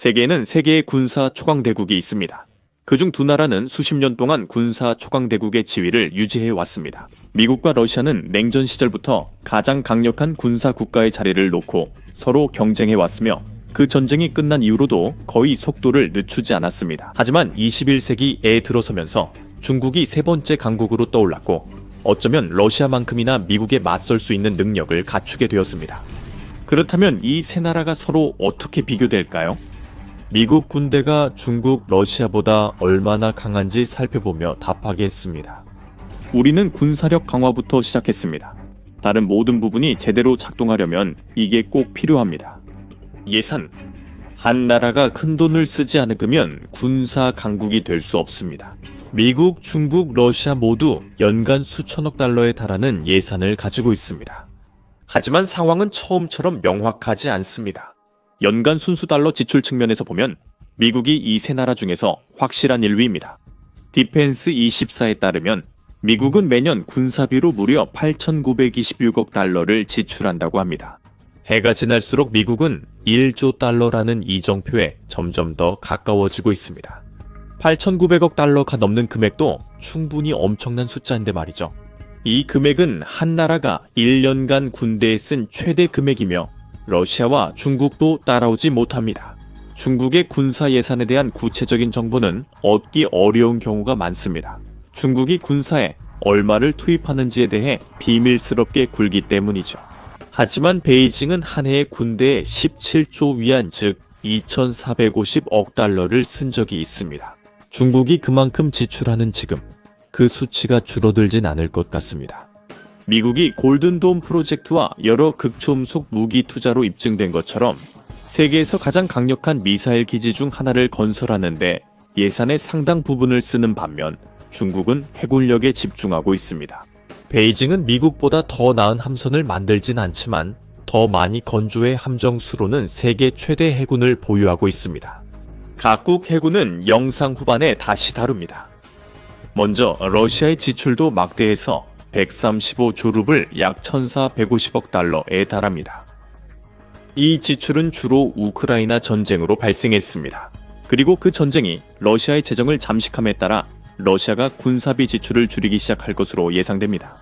세계에는 세 개의 군사 초강대국이 있습니다. 그중 두 나라는 수십 년 동안 군사 초강대국의 지위를 유지해 왔습니다. 미국과 러시아는 냉전 시절부터 가장 강력한 군사 국가의 자리를 놓고 서로 경쟁해 왔으며 그 전쟁이 끝난 이후로도 거의 속도를 늦추지 않았습니다. 하지만 21세기에 들어서면서 중국이 세 번째 강국으로 떠올랐고 어쩌면 러시아만큼이나 미국에 맞설 수 있는 능력을 갖추게 되었습니다. 그렇다면 이 세 나라가 서로 어떻게 비교될까요? 미국 군대가 중국, 러시아보다 얼마나 강한지 살펴보며 답하겠습니다. 우리는 군사력 강화부터 시작했습니다. 다른 모든 부분이 제대로 작동하려면 이게 꼭 필요합니다. 예산. 한 나라가 큰 돈을 쓰지 않으면 군사 강국이 될 수 없습니다. 미국, 중국, 러시아 모두 연간 수천억 달러에 달하는 예산을 가지고 있습니다. 하지만 상황은 처음처럼 명확하지 않습니다. 연간 순수 달러 지출 측면에서 보면 미국이 이 세 나라 중에서 확실한 1위입니다. 디펜스 24에 따르면 미국은 매년 군사비로 무려 8,926억 달러를 지출한다고 합니다. 해가 지날수록 미국은 1조 달러라는 이정표에 점점 더 가까워지고 있습니다. 8,900억 달러가 넘는 금액도 충분히 엄청난 숫자인데 말이죠. 이 금액은 한 나라가 1년간 군대에 쓴 최대 금액이며 러시아와 중국도 따라오지 못합니다. 중국의 군사 예산에 대한 구체적인 정보는 얻기 어려운 경우가 많습니다. 중국이 군사에 얼마를 투입하는지에 대해 비밀스럽게 굴기 때문이죠. 하지만 베이징은 한 해에 군대에 17조 위안 즉 2,450억 달러를 쓴 적이 있습니다. 중국이 그만큼 지출하는 지금 그 수치가 줄어들진 않을 것 같습니다. 미국이 골든돔 프로젝트와 여러 극초음속 무기 투자로 입증된 것처럼 세계에서 가장 강력한 미사일 기지 중 하나를 건설하는데 예산의 상당 부분을 쓰는 반면 중국은 해군력에 집중하고 있습니다. 베이징은 미국보다 더 나은 함선을 만들진 않지만 더 많이 건조해 함정 수로는 세계 최대 해군을 보유하고 있습니다. 각국 해군은 영상 후반에 다시 다룹니다. 먼저 러시아의 지출도 막대해서 135조 루블 약 1,450억 달러에 달합니다. 이 지출은 주로 우크라이나 전쟁으로 발생했습니다. 그리고 그 전쟁이 러시아의 재정을 잠식함에 따라 러시아가 군사비 지출을 줄이기 시작할 것으로 예상됩니다.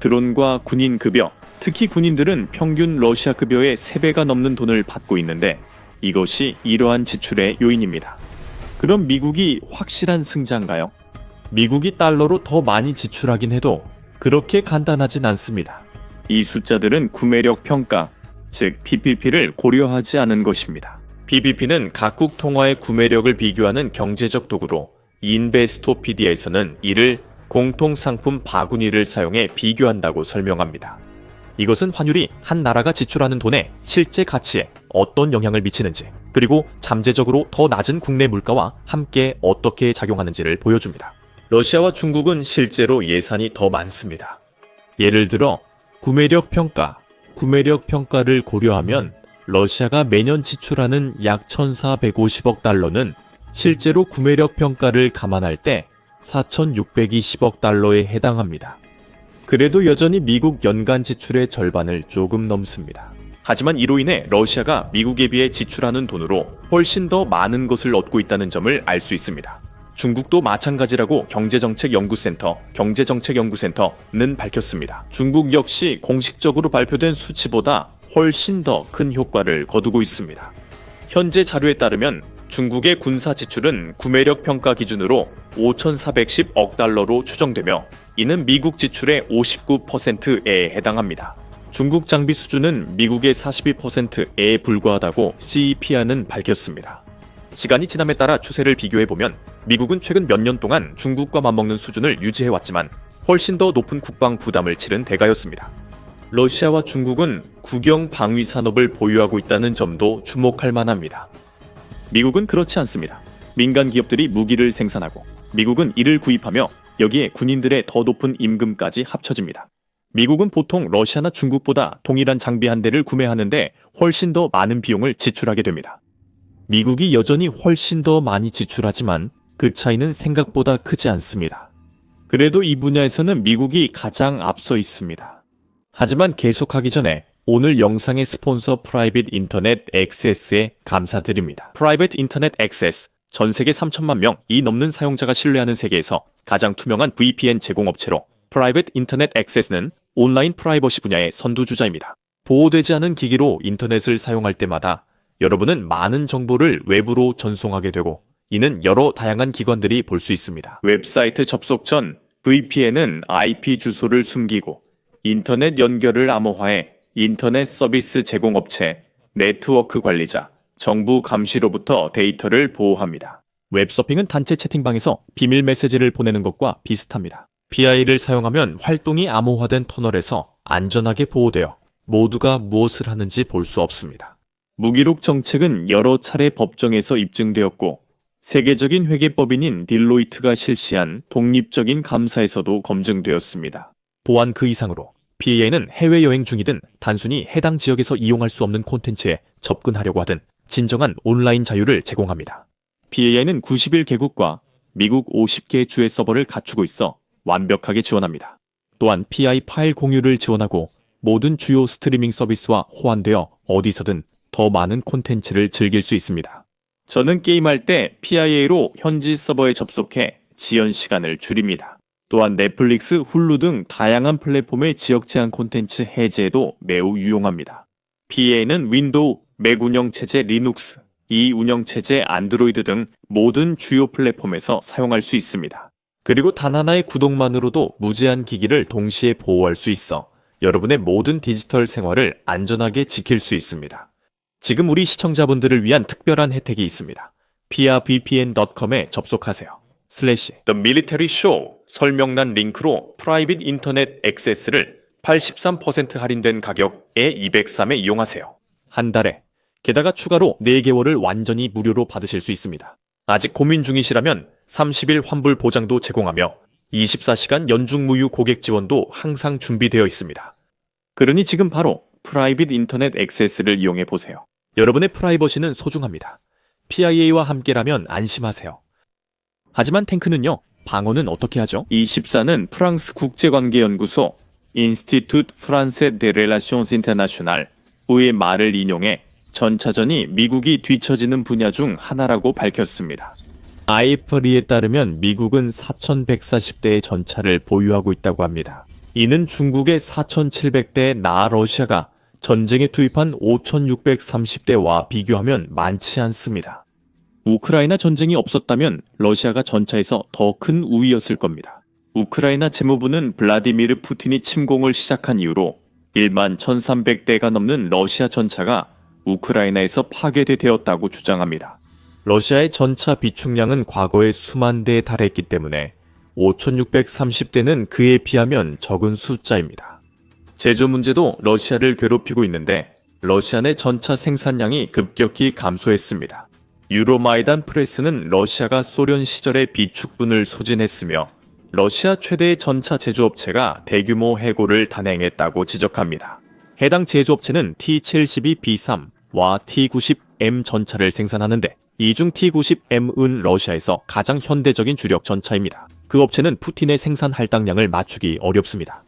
드론과 군인 급여, 특히 군인들은 평균 러시아 급여의 3배가 넘는 돈을 받고 있는데 이것이 이러한 지출의 요인입니다. 그럼 미국이 확실한 승자인가요? 미국이 달러로 더 많이 지출하긴 해도 그렇게 간단하진 않습니다. 이 숫자들은 구매력 평가, 즉 PPP를 고려하지 않은 것입니다. PPP는 각국 통화의 구매력을 비교하는 경제적 도구로 인베스토피디아에서는 이를 공통상품 바구니를 사용해 비교한다고 설명합니다. 이것은 환율이 한 나라가 지출하는 돈의 실제 가치에 어떤 영향을 미치는지, 그리고 잠재적으로 더 낮은 국내 물가와 함께 어떻게 작용하는지를 보여줍니다. 러시아와 중국은 실제로 예산이 더 많습니다. 예를 들어 구매력 평가, 구매력 평가를 고려하면 러시아가 매년 지출하는 약 1,450억 달러는 실제로 구매력 평가를 감안할 때 4,620억 달러에 해당합니다. 그래도 여전히 미국 연간 지출의 절반을 조금 넘습니다. 하지만 이로 인해 러시아가 미국에 비해 지출하는 돈으로 훨씬 더 많은 것을 얻고 있다는 점을 알 수 있습니다. 중국도 마찬가지라고 경제정책연구센터, 경제정책연구센터는 밝혔습니다. 중국 역시 공식적으로 발표된 수치보다 훨씬 더 큰 효과를 거두고 있습니다. 현재 자료에 따르면 중국의 군사 지출은 구매력 평가 기준으로 5,410억 달러로 추정되며 이는 미국 지출의 59%에 해당합니다. 중국 장비 수준은 미국의 42%에 불과하다고 CEPR는 밝혔습니다. 시간이 지남에 따라 추세를 비교해보면 미국은 최근 몇 년 동안 중국과 맞먹는 수준을 유지해왔지만 훨씬 더 높은 국방 부담을 치른 대가였습니다. 러시아와 중국은 국영 방위 산업을 보유하고 있다는 점도 주목할 만합니다. 미국은 그렇지 않습니다. 민간 기업들이 무기를 생산하고 미국은 이를 구입하며 여기에 군인들의 더 높은 임금까지 합쳐집니다. 미국은 보통 러시아나 중국보다 동일한 장비 한 대를 구매하는데 훨씬 더 많은 비용을 지출하게 됩니다. 미국이 여전히 훨씬 더 많이 지출하지만 그 차이는 생각보다 크지 않습니다. 그래도 이 분야에서는 미국이 가장 앞서 있습니다. 하지만 계속하기 전에 오늘 영상의 스폰서 프라이빗 인터넷 액세스에 감사드립니다. 프라이빗 인터넷 액세스 전 세계 3천만 명 이 넘는 사용자가 신뢰하는 세계에서 가장 투명한 VPN 제공업체로 프라이빗 인터넷 액세스는 온라인 프라이버시 분야의 선두주자입니다. 보호되지 않은 기기로 인터넷을 사용할 때마다 여러분은 많은 정보를 외부로 전송하게 되고 이는 여러 다양한 기관들이 볼 수 있습니다. 웹사이트 접속 전 VPN은 IP 주소를 숨기고 인터넷 연결을 암호화해 인터넷 서비스 제공업체, 네트워크 관리자, 정부 감시로부터 데이터를 보호합니다. 웹서핑은 단체 채팅방에서 비밀 메시지를 보내는 것과 비슷합니다. PI를 사용하면 활동이 암호화된 터널에서 안전하게 보호되어 모두가 무엇을 하는지 볼 수 없습니다. 무기록 정책은 여러 차례 법정에서 입증되었고 세계적인 회계법인인 딜로이트가 실시한 독립적인 감사에서도 검증되었습니다. 보안 그 이상으로 PA는 해외여행 중이든 단순히 해당 지역에서 이용할 수 없는 콘텐츠에 접근하려고 하든 진정한 온라인 자유를 제공합니다. PA는 91개국과 미국 50개의 주의 서버를 갖추고 있어 완벽하게 지원합니다. 또한 PI 파일 공유를 지원하고 모든 주요 스트리밍 서비스와 호환되어 어디서든 더 많은 콘텐츠를 즐길 수 있습니다. 저는 게임할 때 PIA로 현지 서버에 접속해 지연 시간을 줄입니다. 또한 넷플릭스, 훌루 등 다양한 플랫폼의 지역 제한 콘텐츠 해제에도 매우 유용합니다. PA는 윈도우, 맥 운영 체제 리눅스, 이 운영 체제 안드로이드 등 모든 주요 플랫폼에서 사용할 수 있습니다. 그리고 단 하나의 구독만으로도 무제한 기기를 동시에 보호할 수 있어 여러분의 모든 디지털 생활을 안전하게 지킬 수 있습니다. 지금 우리 시청자분들을 위한 특별한 혜택이 있습니다. piavpn.com에 접속하세요. 슬래시 The Military Show 설명란 링크로 프라이빗 인터넷 액세스를 83% 할인된 가격에 203에 이용하세요. 한 달에 게다가 추가로 4개월을 완전히 무료로 받으실 수 있습니다. 아직 고민 중이시라면 30일 환불 보장도 제공하며 24시간 연중무휴 고객 지원도 항상 준비되어 있습니다. 그러니 지금 바로 프라이빗 인터넷 액세스를 이용해 보세요. 여러분의 프라이버시는 소중합니다. PIA와 함께라면 안심하세요. 하지만 탱크는요, 방어는 어떻게 하죠? 24는 프랑스 국제관계연구소 인스티튜트 프란세 데 렐라시온스 인터나셔널의 말을 인용해 전차전이 미국이 뒤처지는 분야 중 하나라고 밝혔습니다. 아이프리에 따르면 미국은 4,140대의 전차를 보유하고 있다고 합니다. 이는 중국의 4,700대 나 러시아가 전쟁에 투입한 5,630대와 비교하면 많지 않습니다. 우크라이나 전쟁이 없었다면 러시아가 전차에서 더 큰 우위였을 겁니다. 우크라이나 재무부는 블라디미르 푸틴이 침공을 시작한 이후로 1만 1,300대가 넘는 러시아 전차가 우크라이나에서 파괴돼 되었다고 주장합니다. 러시아의 전차 비축량은 과거에 수만 대에 달했기 때문에 5,630대는 그에 비하면 적은 숫자입니다. 제조 문제도 러시아를 괴롭히고 있는데 러시아 내 전차 생산량이 급격히 감소했습니다. 유로마이단 프레스는 러시아가 소련 시절에 비축분을 소진했으며 러시아 최대의 전차 제조업체가 대규모 해고를 단행했다고 지적합니다. 해당 제조업체는 T-72B3와 T-90M 전차를 생산하는데 이 중 T-90M은 러시아에서 가장 현대적인 주력 전차입니다. 그 업체는 푸틴의 생산 할당량을 맞추기 어렵습니다.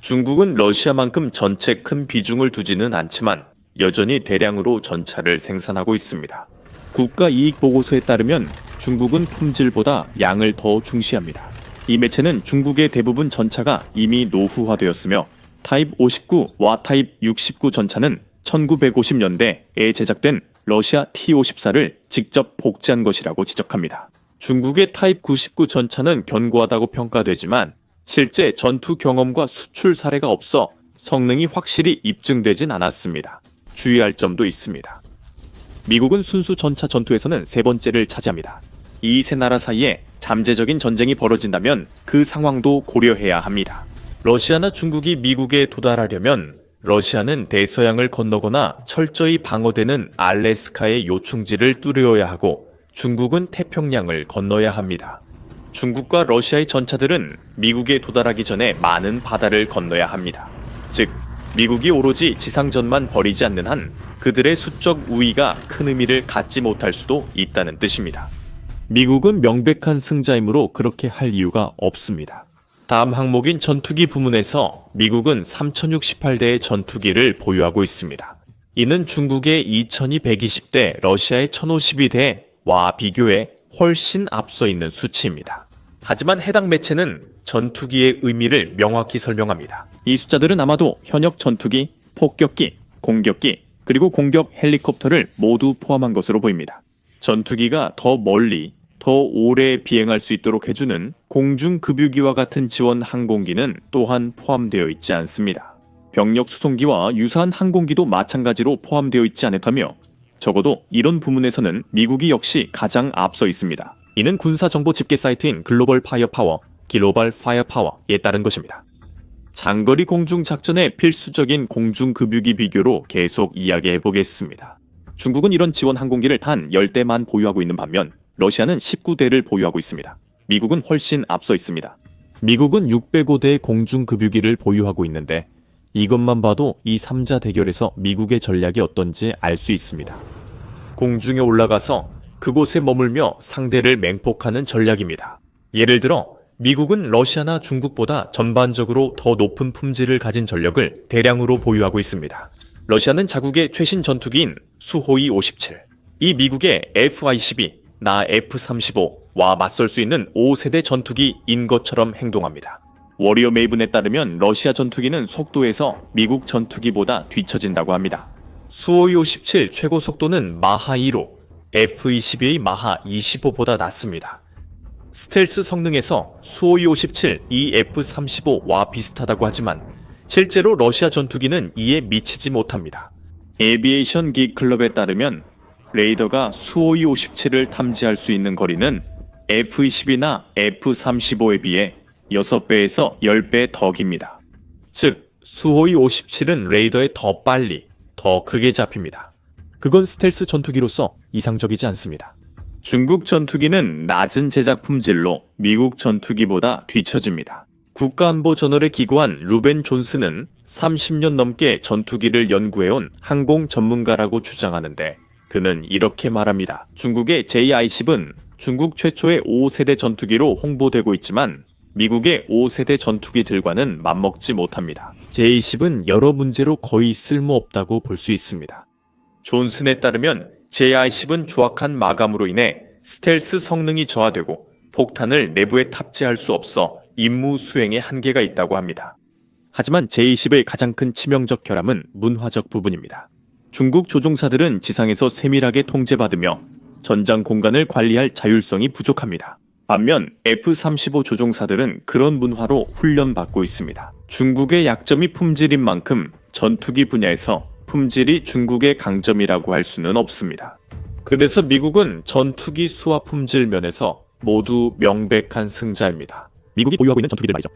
중국은 러시아만큼 전체 큰 비중을 두지는 않지만 여전히 대량으로 전차를 생산하고 있습니다. 국가 이익 보고서에 따르면 중국은 품질보다 양을 더 중시합니다. 이 매체는 중국의 대부분 전차가 이미 노후화되었으며 타입 59 와 타입 69 전차는 1950년대에 제작된 러시아 T-54를 직접 복제한 것이라고 지적합니다. 중국의 타입 99 전차는 견고하다고 평가되지만 실제 전투 경험과 수출 사례가 없어 성능이 확실히 입증되진 않았습니다. 주의할 점도 있습니다. 미국은 순수 전차 전투에서는 세 번째를 차지합니다. 이 세 나라 사이에 잠재적인 전쟁이 벌어진다면 그 상황도 고려해야 합니다. 러시아나 중국이 미국에 도달하려면 러시아는 대서양을 건너거나 철저히 방어되는 알래스카의 요충지를 뚫어야 하고 중국은 태평양을 건너야 합니다. 중국과 러시아의 전차들은 미국에 도달하기 전에 많은 바다를 건너야 합니다. 즉, 미국이 오로지 지상전만 벌이지 않는 한 그들의 수적 우위가 큰 의미를 갖지 못할 수도 있다는 뜻입니다. 미국은 명백한 승자이므로 그렇게 할 이유가 없습니다. 다음 항목인 전투기 부문에서 미국은 3068대의 전투기를 보유하고 있습니다. 이는 중국의 2220대, 러시아의 1052대와 비교해 훨씬 앞서 있는 수치입니다. 하지만 해당 매체는 전투기의 의미를 명확히 설명합니다. 이 숫자들은 아마도 현역 전투기, 폭격기, 공격기, 그리고 공격 헬리콥터를 모두 포함한 것으로 보입니다. 전투기가 더 멀리, 더 오래 비행할 수 있도록 해주는 공중급유기와 같은 지원 항공기는 또한 포함되어 있지 않습니다. 병력 수송기와 유사한 항공기도 마찬가지로 포함되어 있지 않다며 적어도 이런 부문에서는 미국이 역시 가장 앞서 있습니다. 이는 군사 정보 집계 사이트인 글로벌 파이어 파워, 글로벌 파이어 파워에 따른 것입니다. 장거리 공중 작전의 필수적인 공중 급유기 비교로 계속 이야기해 보겠습니다. 중국은 이런 지원 항공기를 단 10대만 보유하고 있는 반면 러시아는 19대를 보유하고 있습니다. 미국은 훨씬 앞서 있습니다. 미국은 605대의 공중 급유기를 보유하고 있는데 이것만 봐도 이 3자 대결에서 미국의 전략이 어떤지 알 수 있습니다. 공중에 올라가서 그곳에 머물며 상대를 맹폭하는 전략입니다. 예를 들어 미국은 러시아나 중국보다 전반적으로 더 높은 품질을 가진 전력을 대량으로 보유하고 있습니다. 러시아는 자국의 최신 전투기인 수호이 57, 이 미국의 F-22, 나 F-35와 맞설 수 있는 5세대 전투기인 것처럼 행동합니다. 워리어 메이븐에 따르면 러시아 전투기는 속도에서 미국 전투기보다 뒤처진다고 합니다. 수호이 57 최고 속도는 마하 2로 F-22의 마하 25보다 낮습니다. 스텔스 성능에서 수호이 57, 이 F-35와 비슷하다고 하지만 실제로 러시아 전투기는 이에 미치지 못합니다. 에비에이션 기 클럽에 따르면 레이더가 수호이 57을 탐지할 수 있는 거리는 F-22나 F-35에 비해 6배에서 10배 더 깁니다. 즉, 수호이 57은 레이더에 더 빨리, 더 크게 잡힙니다. 그건 스텔스 전투기로서 이상적이지 않습니다. 중국 전투기는 낮은 제작 품질로 미국 전투기보다 뒤처집니다. 국가안보 저널에 기고한 루벤 존스는 30년 넘게 전투기를 연구해온 항공 전문가라고 주장하는데 그는 이렇게 말합니다. 중국의 J-I-10은 중국 최초의 5세대 전투기로 홍보되고 있지만 미국의 5세대 전투기들과는 맞먹지 못합니다. J-10은 여러 문제로 거의 쓸모없다고 볼 수 있습니다. 존슨에 따르면 J-10은 조악한 마감으로 인해 스텔스 성능이 저하되고 폭탄을 내부에 탑재할 수 없어 임무 수행에 한계가 있다고 합니다. 하지만 J-10의 가장 큰 치명적 결함은 문화적 부분입니다. 중국 조종사들은 지상에서 세밀하게 통제받으며 전장 공간을 관리할 자율성이 부족합니다. 반면 F-35 조종사들은 그런 문화로 훈련받고 있습니다. 중국의 약점이 품질인 만큼 전투기 분야에서 품질이 중국의 강점이라고 할 수는 없습니다. 그래서 미국은 전투기 수와 품질 면에서 모두 명백한 승자입니다. 미국이 보유하고 있는 전투기들 말이죠.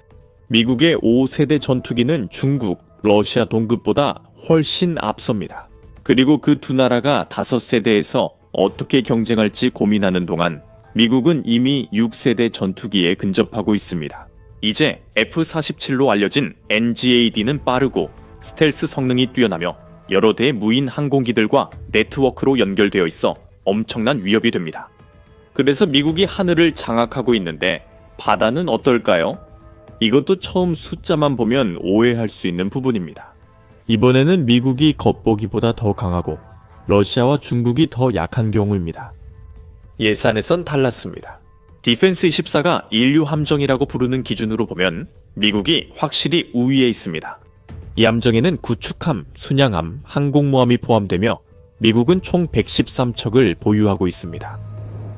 미국의 5세대 전투기는 중국, 러시아 동급보다 훨씬 앞섭니다. 그리고 그 두 나라가 5세대에서 어떻게 경쟁할지 고민하는 동안 미국은 이미 6세대 전투기에 근접하고 있습니다. 이제 F-47로 알려진 NGAD는 빠르고 스텔스 성능이 뛰어나며 여러 대의 무인 항공기들과 네트워크로 연결되어 있어 엄청난 위협이 됩니다. 그래서 미국이 하늘을 장악하고 있는데 바다는 어떨까요? 이것도 처음 숫자만 보면 오해할 수 있는 부분입니다. 이번에는 미국이 겉보기보다 더 강하고 러시아와 중국이 더 약한 경우입니다. 예산에선 달랐습니다. 디펜스 24가 인류 함정이라고 부르는 기준으로 보면 미국이 확실히 우위에 있습니다. 이 함정에는 구축함, 순양함, 항공모함이 포함되며 미국은 총 113척을 보유하고 있습니다.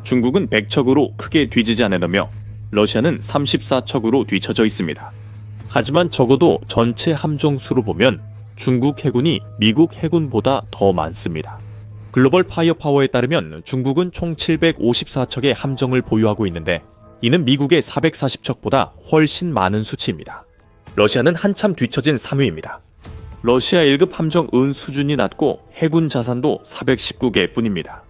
중국은 100척으로 크게 뒤지지 않으며 러시아는 34척으로 뒤처져 있습니다. 하지만 적어도 전체 함정 수로 보면 중국 해군이 미국 해군보다 더 많습니다. 글로벌 파이어 파워에 따르면 중국은 총 754척의 함정을 보유하고 있는데 이는 미국의 440척보다 훨씬 많은 수치입니다. 러시아는 한참 뒤처진 3위입니다. 러시아 1급 함정 은 수준이 낮고 해군 자산도 419개 뿐입니다.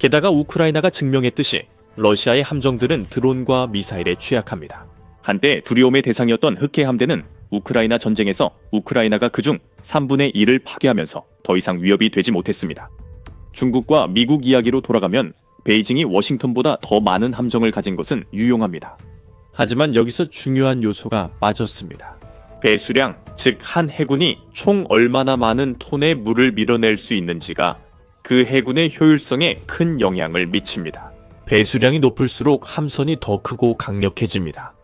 게다가 우크라이나가 증명했듯이 러시아의 함정들은 드론과 미사일에 취약합니다. 한때 두려움의 대상이었던 흑해 함대는 우크라이나 전쟁에서 우크라이나가 그중 3분의 1을 파괴하면서 더 이상 위협이 되지 못했습니다. 중국과 미국 이야기로 돌아가면 베이징이 워싱턴보다 더 많은 함정을 가진 것은 유용합니다. 하지만 여기서 중요한 요소가 빠졌습니다. 배수량, 즉 한 해군이 총 얼마나 많은 톤의 물을 밀어낼 수 있는지가 그 해군의 효율성에 큰 영향을 미칩니다. 배수량이 높을수록 함선이 더 크고 강력해집니다.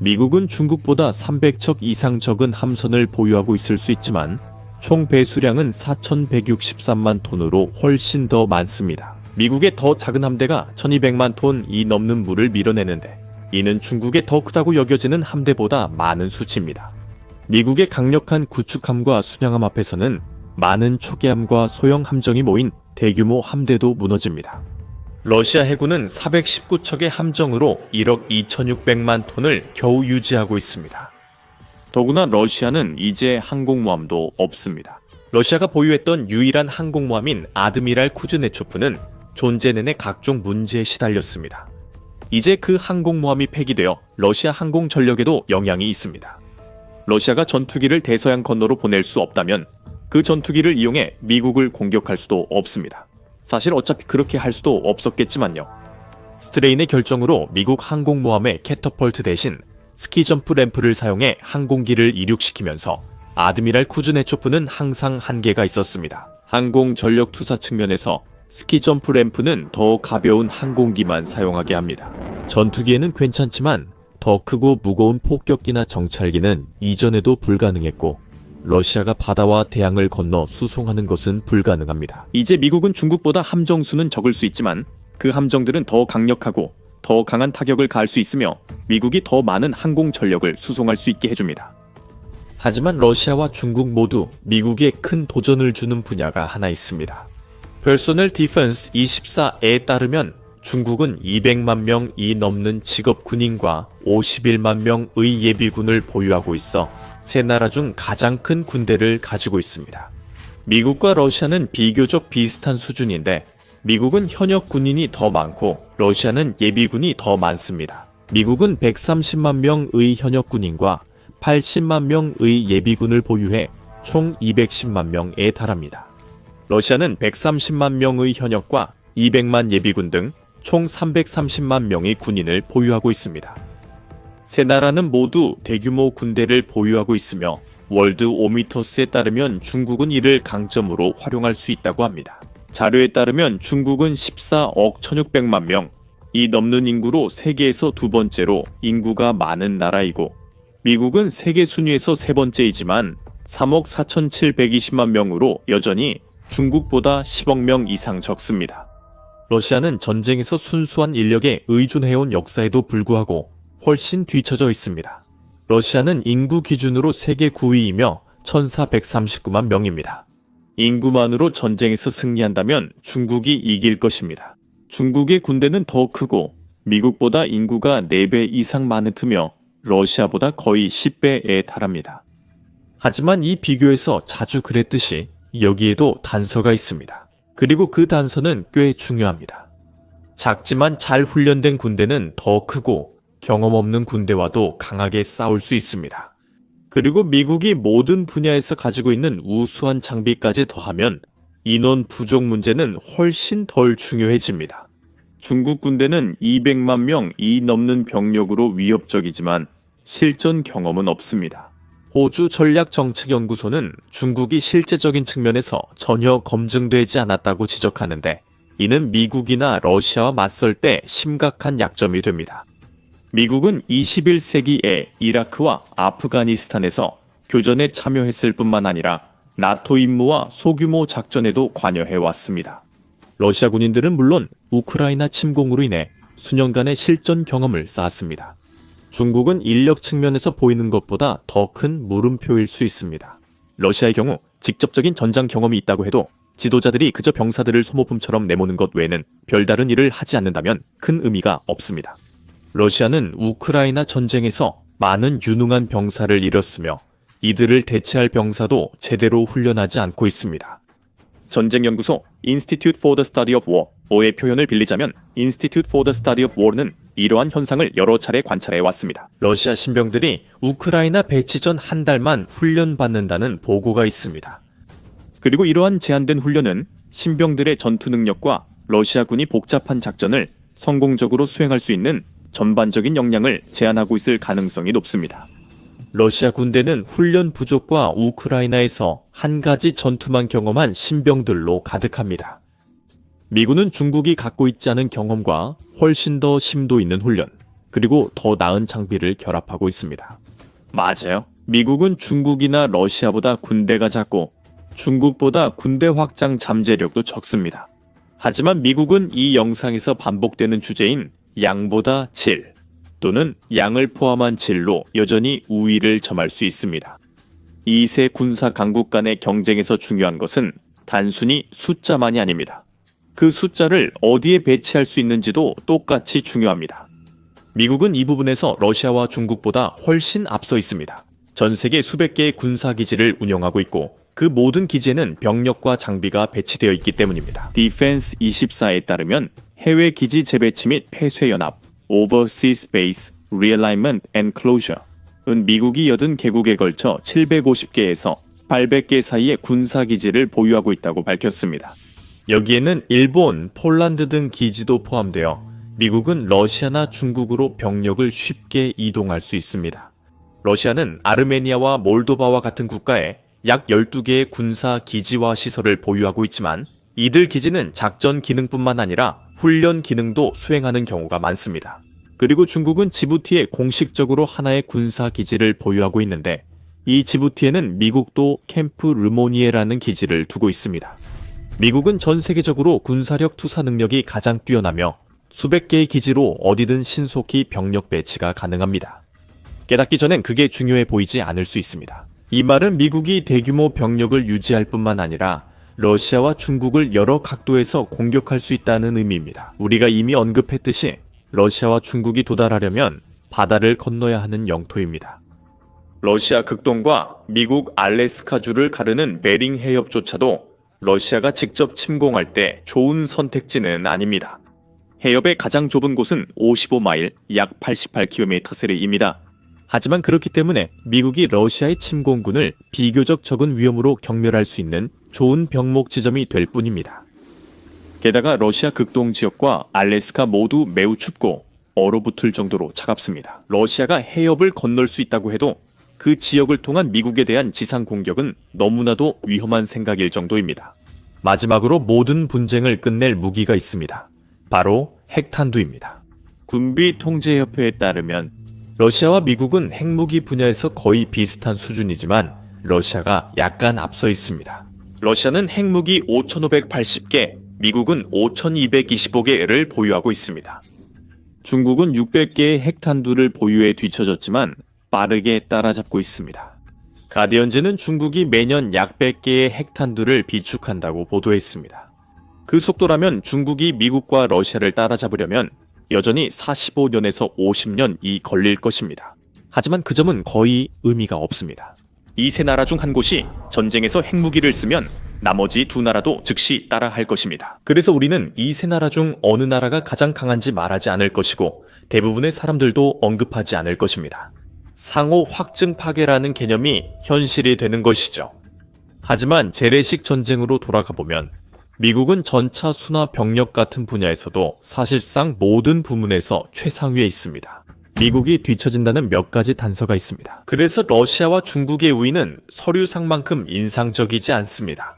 미국은 중국보다 300척 이상 적은 함선을 보유하고 있을 수 있지만 총 배수량은 4,163만 톤으로 훨씬 더 많습니다. 미국의 더 작은 함대가 1,200만 톤이 넘는 물을 밀어내는데 이는 중국의 더 크다고 여겨지는 함대보다 많은 수치입니다. 미국의 강력한 구축함과 순양함 앞에서는 많은 초계함과 소형 함정이 모인 대규모 함대도 무너집니다. 러시아 해군은 419척의 함정으로 1억 2,600만 톤을 겨우 유지하고 있습니다. 더구나 러시아는 이제 항공모함도 없습니다. 러시아가 보유했던 유일한 항공모함인 아드미랄 쿠즈네초프는 존재 내내 각종 문제에 시달렸습니다. 이제 그 항공모함이 폐기되어 러시아 항공 전력에도 영향이 있습니다. 러시아가 전투기를 대서양 건너로 보낼 수 없다면 그 전투기를 이용해 미국을 공격할 수도 없습니다. 사실 어차피 그렇게 할 수도 없었겠지만요. 스트레인의 결정으로 미국 항공모함의 캐터펄트 대신 스키점프 램프를 사용해 항공기를 이륙시키면서 아드미랄 쿠즈네초프는 항상 한계가 있었습니다. 항공 전력 투사 측면에서 스키점프 램프는 더 가벼운 항공기만 사용하게 합니다. 전투기에는 괜찮지만 더 크고 무거운 폭격기나 정찰기는 이전에도 불가능했고 러시아가 바다와 대양을 건너 수송하는 것은 불가능합니다. 이제 미국은 중국보다 함정 수는 적을 수 있지만 그 함정들은 더 강력하고 더 강한 타격을 가할 수 있으며 미국이 더 많은 항공 전력을 수송할 수 있게 해줍니다. 하지만 러시아와 중국 모두 미국에 큰 도전을 주는 분야가 하나 있습니다. 퍼소널 디펜스 24에 따르면 중국은 200만 명이 넘는 직업 군인과 51만 명의 예비군을 보유하고 있어 세 나라 중 가장 큰 군대를 가지고 있습니다. 미국과 러시아는 비교적 비슷한 수준인데 미국은 현역 군인이 더 많고 러시아는 예비군이 더 많습니다. 미국은 130만 명의 현역 군인과 80만 명의 예비군을 보유해 총 210만 명에 달합니다. 러시아는 130만 명의 현역과 200만 예비군 등 총 330만 명의 군인을 보유하고 있습니다. 세 나라는 모두 대규모 군대를 보유하고 있으며 월드 오미터스에 따르면 중국은 이를 강점으로 활용할 수 있다고 합니다. 자료에 따르면 중국은 14억 1600만 명, 이 넘는 인구로 세계에서 두 번째로 인구가 많은 나라이고 미국은 세계 순위에서 세 번째이지만 3억 4,720만 명으로 여전히 중국보다 10억 명 이상 적습니다. 러시아는 전쟁에서 순수한 인력에 의존해온 역사에도 불구하고 훨씬 뒤처져 있습니다. 러시아는 인구 기준으로 세계 9위이며 1439만 명입니다. 인구만으로 전쟁에서 승리한다면 중국이 이길 것입니다. 중국의 군대는 더 크고 미국보다 인구가 4배 이상 많은 터며 러시아보다 거의 10배에 달합니다. 하지만 이 비교에서 자주 그랬듯이 여기에도 단서가 있습니다. 그리고 그 단서는 꽤 중요합니다. 작지만 잘 훈련된 군대는 더 크고 경험 없는 군대와도 강하게 싸울 수 있습니다. 그리고 미국이 모든 분야에서 가지고 있는 우수한 장비까지 더하면 인원 부족 문제는 훨씬 덜 중요해집니다. 중국 군대는 200만 명이 넘는 병력으로 위협적이지만 실전 경험은 없습니다. 호주 전략정책연구소는 중국이 실제적인 측면에서 전혀 검증되지 않았다고 지적하는데 이는 미국이나 러시아와 맞설 때 심각한 약점이 됩니다. 미국은 21세기에 이라크와 아프가니스탄에서 교전에 참여했을 뿐만 아니라 나토 임무와 소규모 작전에도 관여해 왔습니다. 러시아 군인들은 물론 우크라이나 침공으로 인해 수년간의 실전 경험을 쌓았습니다. 중국은 인력 측면에서 보이는 것보다 더 큰 물음표일 수 있습니다. 러시아의 경우 직접적인 전장 경험이 있다고 해도 지도자들이 그저 병사들을 소모품처럼 내모는 것 외에는 별다른 일을 하지 않는다면 큰 의미가 없습니다. 러시아는 우크라이나 전쟁에서 많은 유능한 병사를 잃었으며 이들을 대체할 병사도 제대로 훈련하지 않고 있습니다. 전쟁연구소 Institute for the Study of War, 의 표현을 빌리자면 Institute for the Study of War는 이러한 현상을 여러 차례 관찰해 왔습니다. 러시아 신병들이 우크라이나 배치 전 한 달만 훈련받는다는 보고가 있습니다. 그리고 이러한 제한된 훈련은 신병들의 전투 능력과 러시아군이 복잡한 작전을 성공적으로 수행할 수 있는 전반적인 역량을 제한하고 있을 가능성이 높습니다. 러시아 군대는 훈련 부족과 우크라이나에서 한 가지 전투만 경험한 신병들로 가득합니다. 미군은 중국이 갖고 있지 않은 경험과 훨씬 더 심도 있는 훈련, 그리고 더 나은 장비를 결합하고 있습니다. 맞아요. 미국은 중국이나 러시아보다 군대가 작고 중국보다 군대 확장 잠재력도 적습니다. 하지만 미국은 이 영상에서 반복되는 주제인 양보다 질 또는 양을 포함한 질로 여전히 우위를 점할 수 있습니다. 이세 군사 강국 간의 경쟁에서 중요한 것은 단순히 숫자만이 아닙니다. 그 숫자를 어디에 배치할 수 있는지도 똑같이 중요합니다. 미국은 이 부분에서 러시아와 중국보다 훨씬 앞서 있습니다. 전 세계 수백 개의 군사 기지를 운영하고 있고 그 모든 기지에는 병력과 장비가 배치되어 있기 때문입니다. 디펜스 24에 따르면 해외 기지 재배치 및 폐쇄 연합 Overseas Base Realignment and Closure은 미국이 80개국에 걸쳐 750개에서 800개 사이의 군사 기지를 보유하고 있다고 밝혔습니다. 여기에는 일본, 폴란드 등 기지도 포함되어 미국은 러시아나 중국으로 병력을 쉽게 이동할 수 있습니다. 러시아는 아르메니아와 몰도바와 같은 국가에 약 12개의 군사 기지와 시설을 보유하고 있지만 이들 기지는 작전 기능뿐만 아니라 훈련 기능도 수행하는 경우가 많습니다. 그리고 중국은 지부티에 공식적으로 하나의 군사 기지를 보유하고 있는데 이 지부티에는 미국도 캠프 르모니에라는 기지를 두고 있습니다. 미국은 전 세계적으로 군사력 투사 능력이 가장 뛰어나며 수백 개의 기지로 어디든 신속히 병력 배치가 가능합니다. 깨닫기 전엔 그게 중요해 보이지 않을 수 있습니다. 이 말은 미국이 대규모 병력을 유지할 뿐만 아니라 러시아와 중국을 여러 각도에서 공격할 수 있다는 의미입니다. 우리가 이미 언급했듯이 러시아와 중국이 도달하려면 바다를 건너야 하는 영토입니다. 러시아 극동과 미국 알래스카주를 가르는 베링 해협조차도 러시아가 직접 침공할 때 좋은 선택지는 아닙니다. 해협의 가장 좁은 곳은 55마일, 약 88km세례입니다. 하지만 그렇기 때문에 미국이 러시아의 침공군을 비교적 적은 위험으로 경멸할 수 있는 좋은 병목 지점이 될 뿐입니다. 게다가 러시아 극동 지역과 알래스카 모두 매우 춥고 얼어붙을 정도로 차갑습니다. 러시아가 해협을 건널 수 있다고 해도 그 지역을 통한 미국에 대한 지상 공격은 너무나도 위험한 생각일 정도입니다. 마지막으로 모든 분쟁을 끝낼 무기가 있습니다. 바로 핵탄두입니다. 군비 통제협회에 따르면 러시아와 미국은 핵무기 분야에서 거의 비슷한 수준이지만 러시아가 약간 앞서 있습니다. 러시아는 핵무기 5,580개, 미국은 5,225개를 보유하고 있습니다. 중국은 600개의 핵탄두를 보유해 뒤처졌지만 빠르게 따라잡고 있습니다. 가디언즈는 중국이 매년 약 100개의 핵탄두를 비축한다고 보도했습니다. 그 속도라면 중국이 미국과 러시아를 따라잡으려면 여전히 45년에서 50년이 걸릴 것입니다. 하지만 그 점은 거의 의미가 없습니다. 이 세 나라 중 한 곳이 전쟁에서 핵무기를 쓰면 나머지 두 나라도 즉시 따라할 것입니다. 그래서 우리는 이 세 나라 중 어느 나라가 가장 강한지 말하지 않을 것이고 대부분의 사람들도 언급하지 않을 것입니다. 상호 확증 파괴라는 개념이 현실이 되는 것이죠. 하지만 재래식 전쟁으로 돌아가 보면 미국은 전차 수나 병력 같은 분야에서도 사실상 모든 부문에서 최상위에 있습니다. 미국이 뒤처진다는 몇 가지 단서가 있습니다. 그래서 러시아와 중국의 우위는 서류상만큼 인상적이지 않습니다.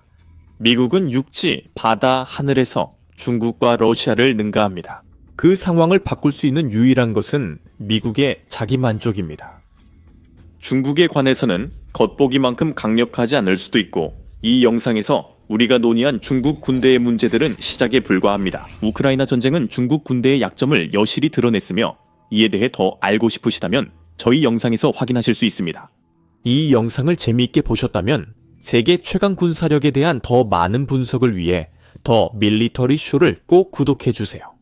미국은 육지, 바다, 하늘에서 중국과 러시아를 능가합니다. 그 상황을 바꿀 수 있는 유일한 것은 미국의 자기 만족입니다. 중국에 관해서는 겉보기만큼 강력하지 않을 수도 있고 이 영상에서 우리가 논의한 중국 군대의 문제들은 시작에 불과합니다. 우크라이나 전쟁은 중국 군대의 약점을 여실히 드러냈으며 이에 대해 더 알고 싶으시다면 저희 영상에서 확인하실 수 있습니다. 이 영상을 재미있게 보셨다면 세계 최강 군사력에 대한 더 많은 분석을 위해 더 밀리터리 쇼를 꼭 구독해 주세요.